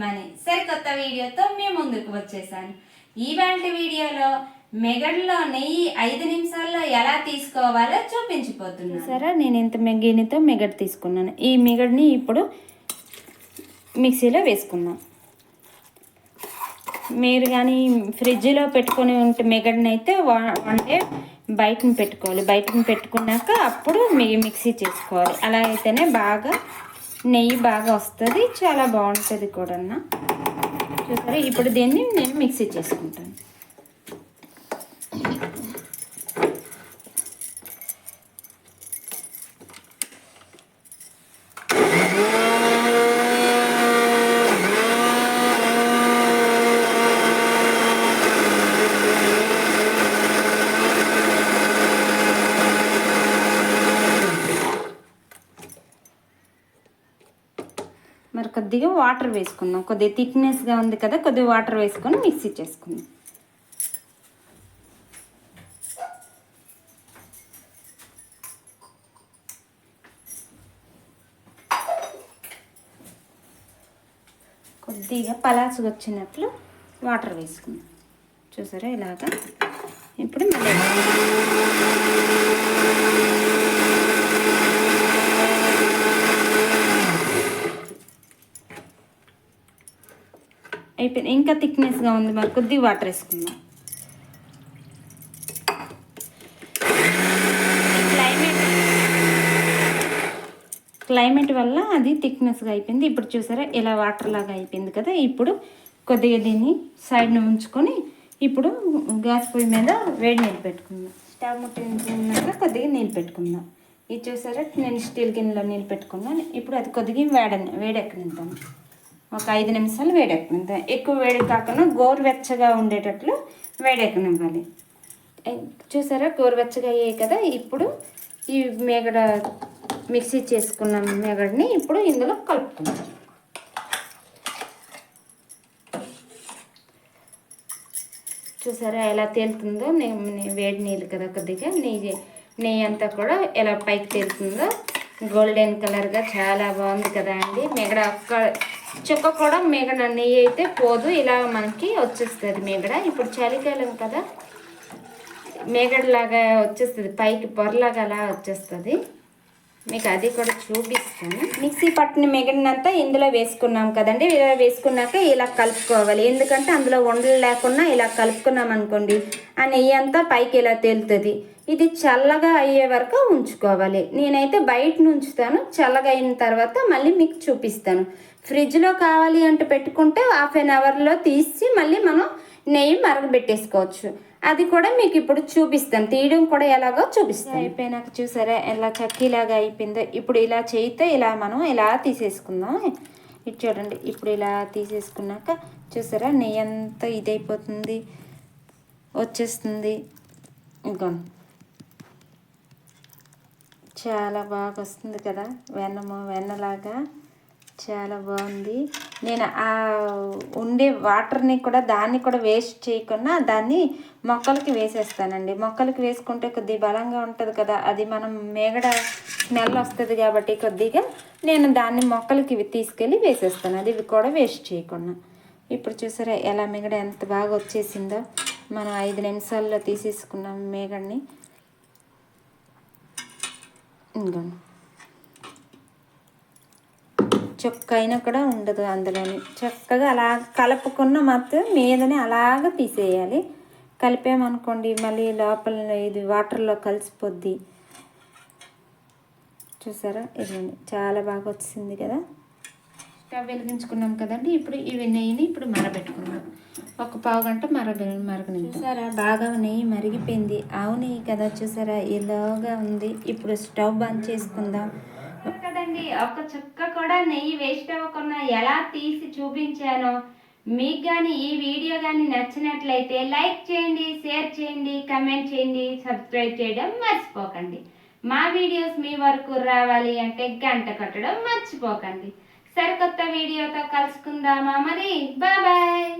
నేను పద్మాని సరికొత్త వీడియోతో మీ ముందుకు వచ్చేసాను. ఈవాళ వీడియోలో మెగడ్లో నెయ్యి ఐదు నిమిషాల్లో ఎలా తీసుకోవాలో చూపించిపోతున్నాను. సరే నేను ఇంత మె- గిన్నెతో మిగడ్ తీసుకున్నాను. ఈ మెగడ్ని ఇప్పుడు మిక్సీలో వేసుకున్నాం మీరు కానీ ఫ్రిడ్జ్లో పెట్టుకొని ఉంటే మెగడ్ని అయితే వా- అంటే బయటను పెట్టుకోవాలి. బయటను పెట్టుకున్నాక అప్పుడు మీ మిక్సీ చేసుకోవాలి. అలా అయితేనే బాగా నెయ్యి బాగా వస్తుంది చాలా బాగుంటుంది కూడా చూసారా? ఇప్పుడు దీన్ని నేను మిక్సీ చేసుకుంటాను మరి కొద్దిగా వాటర్ వేసుకుందాం. కొద్దిగా థిక్నెస్గా ఉంది కదా కొద్దిగా వాటర్ వేసుకొని మిక్సీ చేసుకుందాం. కొద్దిగా పలాసు వచ్చినట్లు వాటర్ వేసుకుందాం. చూసారా ఇలాగా? ఇప్పుడు మళ్ళీ అయిపోయింది. ఇంకా థిక్నెస్గా ఉంది మరి. కొద్దిగా వాటర్ వేసుకుందాం. క్లైమేట్ క్లైమేట్ వల్ల అది థిక్నెస్గా అయిపోయింది. ఇప్పుడు చూసారా ఇలా వాటర్ లాగా అయిపోయింది కదా. ఇప్పుడు కొద్దిగా దీన్ని సైడ్ని ఉంచుకొని ఇప్పుడు గ్యాస్ పొయ్యి మీద వేడి నీళ్ళు పెట్టుకుందాం. స్టవ్ ముట్టించుకున్నాక కొద్దిగా నీళ్ళు పెట్టుకుందాం. ఇది చూసారా నేను స్టీల్ గిన్నెలో నీళ్ళు పెట్టుకున్నాను. ఇప్పుడు అది కొద్దిగా వేడ వేడెక్కనిద్దాం. ఒక ఐదు నిమిషాలు వేడెక్కనిద్దాం ఎక్కువ వేడి కాకుండా గోరువెచ్చగా ఉండేటట్లు వేడెక్కనివ్వాలి. చూసారా? గోరువెచ్చగా అయ్యాయి కదా. ఇప్పుడు ఈ మేగడ మిక్సీ చేసుకున్న మేగడని ఇప్పుడు ఇందులో కలుపుకుందాం. చూసారా ఎలా తేలుతుందో? నేను వేడి నీళ్ళు కదా కొద్దిగా. నెయ్యి నెయ్యి అంతా కూడా ఎలా పైకి తేలుతుందో. గోల్డెన్ కలర్గా చాలా బాగుంది కదా అండి. మిగడ ఒక్క చుక్క కూడా మిగడ నెయ్యి అయితే పోదు. ఇలా మనకి వచ్చేస్తుంది మిగడ. ఇప్పుడు చలికాలం కదా మేగడలాగా వచ్చేస్తుంది. పైకి పొరలాగా అలా వచ్చేస్తుంది. మీకు అది కూడా చూపిస్తాను. మిక్సీ పట్టిన మిగిలినంతా ఇందులో వేసుకున్నాం కదండి. ఇలా వేసుకున్నాక ఇలా కలుపుకోవాలి. ఎందుకంటే అందులో ఉండలు లేకుండా ఇలా కలుపుకున్నాం అనుకోండి ఆ నెయ్యి అంతా పైకి ఇలా తేలుతుంది. ఇది చల్లగా అయ్యే వరకు ఉంచుకోవాలి. నేనైతే బయట ఉంచుతాను చల్లగా అయిన తర్వాత మళ్ళీ మీకు చూపిస్తాను. ఫ్రిడ్జ్లో కావాలి అంటే పెట్టుకుంటే హాఫ్ అన్ అవర్లో తీసి మళ్ళీ మనం నెయ్యి మరగబెట్టేసుకోవచ్చు. అది కూడా మీకు ఇప్పుడు చూపిస్తాను. తీయడం కూడా ఎలాగో చూపిస్తాను. అయిపోయినాక చూసారా? ఎలా చక్కీలాగా అయిపోయిందో. ఇప్పుడు ఇలా చేయితే ఇలా మనం ఇలా తీసేసుకుందాం. ఇది చూడండి. ఇప్పుడు ఇలా తీసేసుకున్నాక చూసారా? నెయ్యి అంతా ఇదైపోతుంది. వచ్చేస్తుంది. ఇంకో చాలా బాగా వస్తుంది కదా. వెన్నము వెన్నలాగా. చాలా బాగుంది. నేను ఆ ఉండే వాటర్ని కూడా దాన్ని కూడా వేస్ట్ చేయకుండా దాన్ని మొక్కలకి వేసేస్తానండి. మొక్కలకి వేసుకుంటే కొద్దిగా బలంగా ఉంటుంది కదా అది మనం మేగడ స్మెల్ వస్తుంది కాబట్టి కొద్దిగా నేను దాన్ని మొక్కలకి తీసుకెళ్ళి వేసేస్తాను. అది కూడా వేస్ట్ చేయకుండా. ఇప్పుడు చూసారా ఎలా మిగడ ఎంత బాగా వచ్చేసిందో. మనం ఐదు నిమిషాల్లో తీసేసుకున్నాం మేగడిని. ఇంకోండి చొక్క అయినా కూడా ఉండదు అందులోని. చక్కగా అలా కలుపుకున్న మాత్రం మీదనే అలాగ తీసేయాలి. కలిపామనుకోండి మళ్ళీ లోపల ఇది వాటర్లో కలిసిపోద్ది. చూసారా? ఇదండి చాలా బాగా వచ్చింది కదా? స్టవ్ వెలిగించుకున్నాం కదండి. ఇప్పుడు ఇవి నెయ్యిని ఇప్పుడు మరబెట్టుకున్నాం ఒక పావు గంట మర మరగని చూసారా? బాగా నెయ్యి మరిగిపోయింది. ఆవు నెయ్యి కదా చూసారా? ఇలాగా ఉంది? ఇప్పుడు స్టవ్ బంద్ చేసుకుందాం. కదండి ఒక చుక్క కూడా నెయ్యి వేస్ట్ అవ్వకుండా ఎలా తీసి చూపించానో మీకు కానీ ఈ వీడియో కానీ నచ్చినట్లయితే లైక్ చేయండి షేర్ చేయండి కమెంట్ చేయండి సబ్స్క్రైబ్ చేయడం మర్చిపోకండి. మా వీడియోస్ మీ వరకు రావాలి అంటే గంట కొట్టడం మర్చిపోకండి. సరికొత్త వీడియోతో కలుసుకుందామా మరి? బాయ్!